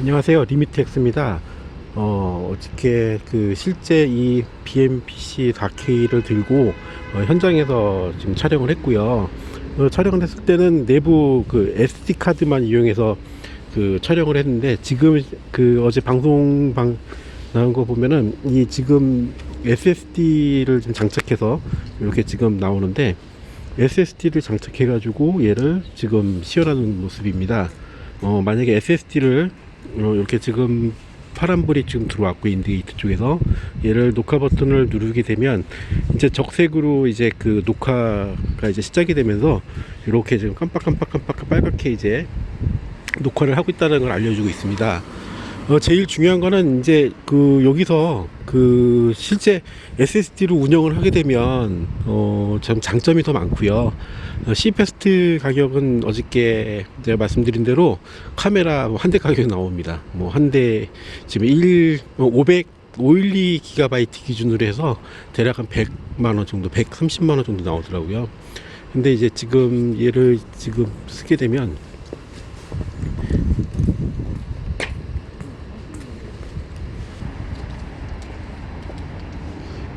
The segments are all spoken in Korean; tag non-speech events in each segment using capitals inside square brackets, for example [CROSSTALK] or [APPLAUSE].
안녕하세요. 리미트엑스입니다. 어, 어저께 그 실제 이 BMPC 4K를 들고 어, 현장에서 지금 촬영을 했고요. 어, 촬영을 했을 때는 내부 그 SD 카드만 이용해서 그 촬영을 했는데 지금 그 어제 방송 방 나온 거 보면은 이 지금 SSD를 좀 장착해서 이렇게 지금 나오는데 SSD를 장착해 가지고 얘를 지금 시연하는 모습입니다. 어, 만약에 SSD를 어, 이렇게 지금 파란불이 지금 들어왔고 인디게이터 쪽에서 얘를 녹화 버튼을 누르게 되면 이제 적색으로 이제 그 녹화가 이제 시작이 되면서 이렇게 지금 깜빡깜빡깜빡 빨갛게 이제 녹화를 하고 있다는 걸 알려주고 있습니다. 어, 제일 중요한 거는 이제 그 여기서 그 실제 SSD로 운영을 하게 되면 어참 장점이 더 많고요. 어, C패스트 가격은 어저께 제가 말씀드린 대로 카메라 한 대 가격이 나옵니다. 뭐 한 대 지금 1 500 512 기가바이트 기준으로 해서 대략 한 100만 원 정도, 130만 원 정도 나오더라고요. 근데 이제 지금 얘를 지금 쓰게 되면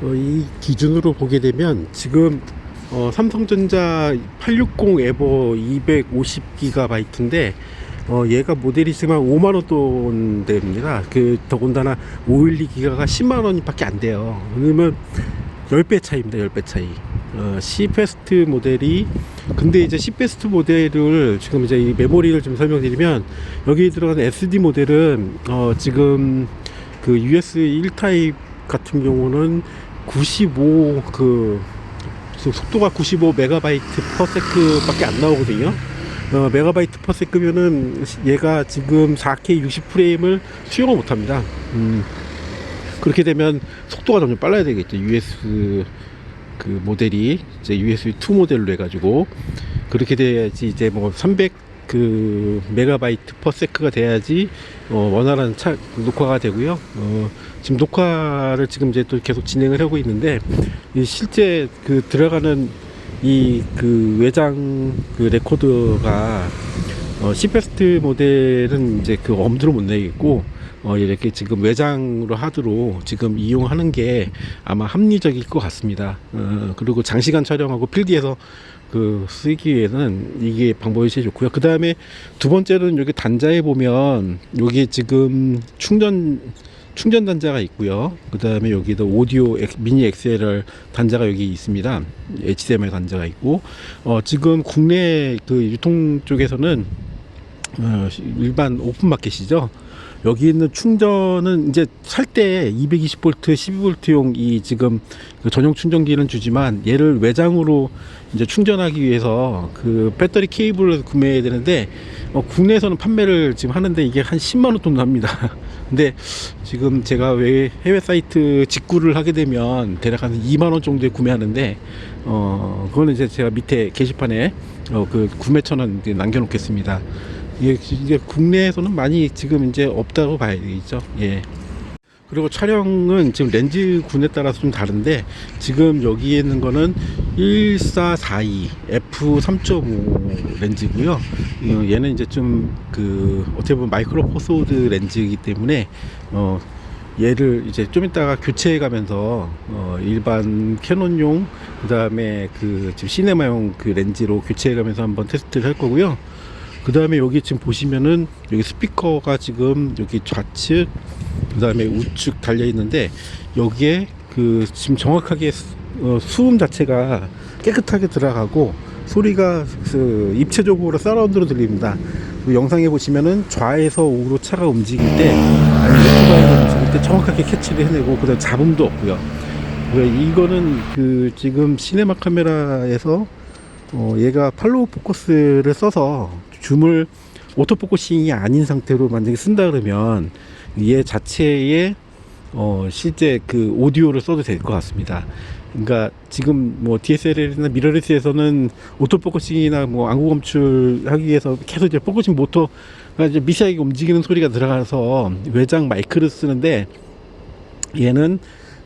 어, 이 기준으로 보게 되면 지금 어, 삼성전자 860 에버 250GB인데 어, 얘가 모델이 지금 한 5만원 돈대입니다. 그 더군다나 512기가가 10만원 밖에 안 돼요. 그러면 10배 차이입니다. 10배 차이. 어, C패스트 모델이 근데 이제 C패스트 모델을 지금 이제 이 메모리를 좀 설명드리면 여기 들어간 SD 모델은 어, 지금 그 USB 1 타입 같은 경우는 95그 속도가 95 메가바이트 퍼 세크 밖에 안 나오거든요. 어, 메가바이트 퍼 세크면은 얘가 지금 4K 60 프레임을 수용을 못 합니다. 음, 그렇게 되면 속도가 점점 빨라야 되겠죠. US 그 모델이 이제 USB 2 모델로 해가지고 그렇게 돼야지 이제 뭐 300 그 메가바이트 퍼 세크가 돼야지 어, 원활한 차, 녹화가 되고요. 어, 지금 녹화를 지금 이제 또 계속 진행을 하고 있는데 이 실제 그 들어가는 이 그 외장 그 레코더가 어, C패스트 모델은 이제 그 엄두를 못 내겠고 어, 이렇게 지금 외장으로 하드로 지금 이용하는 게 아마 합리적일 것 같습니다. 어, 그리고 장시간 촬영하고 필드에서 그 쓰기에는 이게 방법이 제일 좋고요. 그 다음에 두 번째는 여기 단자에 보면 여기 지금 충전 충전 단자가 있고요. 그 다음에 여기도 오디오 엑- 미니 XLR 단자가 여기 있습니다. HDMI 단자가 있고 어, 지금 국내 그 유통 쪽에서는 어, 일반 오픈 마켓이죠. 여기 있는 충전은 이제 살 때 220V, 12V용 이 지금 그 전용 충전기는 주지만 얘를 외장으로 이제 충전하기 위해서 그 배터리 케이블을 구매해야 되는데 어, 국내에서는 판매를 지금 하는데 이게 한 10만 원 정도 합니다. [LAUGHS] 근데 지금 제가 왜 해외 사이트 직구를 하게 되면 대략 한 2만 원 정도에 구매하는데 어 그거는 이제 제가 밑에 게시판에 어, 그 구매처는 남겨놓겠습니다. 이게, 이게 국내에서는 많이 지금 이제 없다고 봐야 되겠죠. 예. 그리고 촬영은 지금 렌즈 군에 따라서 좀 다른데 지금 여기에 있는 거는 1442 f3.5 렌즈고요. 어, 얘는 이제 좀 그 어떻게 보면 마이크로 포소드 렌즈이기 때문에 어 얘를 이제 좀 이따가 교체해 가면서 어 일반 캐논용 그 다음에 그 지금 시네마용 그 렌즈로 교체해 가면서 한번 테스트를 할 거고요. 그 다음에 여기 지금 보시면은 여기 스피커가 지금 여기 좌측 그 다음에 우측 달려 있는데 여기에 그 지금 정확하게 수- 어, 수음 자체가 깨끗하게 들어가고 소리가 그 입체적으로 사라운드로 들립니다. 그 영상에 보시면은 좌에서 우로 차가 움직일 때 오토바이가 움직일 때 정확하게 캐치를 해내고 그다음 잡음도 없고요. 그러니까 이거는 그 지금 시네마 카메라에서 어, 얘가 팔로우 포커스를 써서 줌을 오토포커싱이 아닌 상태로 만약에 쓴다 그러면 얘 자체에 어, 실제 그 오디오를 써도 될 것 같습니다. 그러니까 지금 뭐 DSLR이나 미러리스에서는 오토포커싱이나 뭐 안구 검출하기 위해서 계속 이제 포커싱 모터가 이제 미세하게 움직이는 소리가 들어가서 외장 마이크를 쓰는데 얘는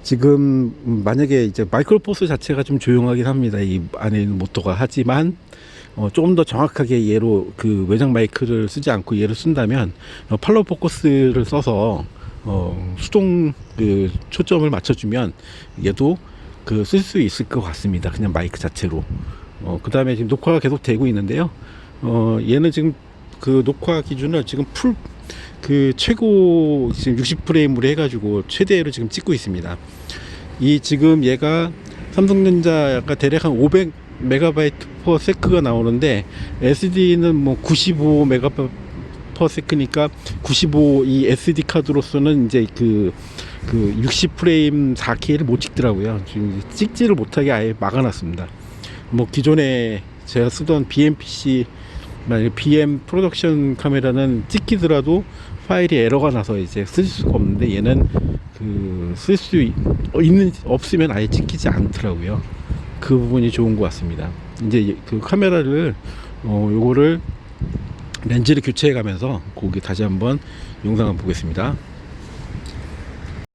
지금 만약에 이제 마이크로포스 자체가 좀 조용하긴 합니다. 이 안에 있는 모터가 하지만 어, 조금 더 정확하게 얘로 그 외장 마이크를 쓰지 않고 얘를 쓴다면 어, 팔로우 포커스를 써서 어, 수동 그 초점을 맞춰주면 얘도 그 쓸 수 있을 것 같습니다. 그냥 마이크 자체로. 어, 그 다음에 지금 녹화가 계속 되고 있는데요. 어, 얘는 지금 그 녹화 기준을 지금 풀, 그 최고 지금 60프레임으로 해가지고 최대로 지금 찍고 있습니다. 이 지금 얘가 삼성전자 약간 대략 한 500 메가바이트 퍼 세크가 나오는데 SD는 뭐 95 메가바이트 퍼 세크니까 95 이 SD 카드로서는 이제 그, 그 60 프레임 4K를 못 찍더라고요. 지금 찍지를 못하게 아예 막아놨습니다. 뭐 기존에 제가 쓰던 BMPC 만약에 BM 프로덕션 카메라는 찍히더라도 파일이 에러가 나서 이제 쓸 수가 없는데 얘는 그 쓸 수 있는 없으면 아예 찍히지 않더라고요. 그 부분이 좋은 것 같습니다. 이제 그 카메라를 어 요거를 렌즈를 교체해 가면서 거기 다시 한번 영상을 보겠습니다.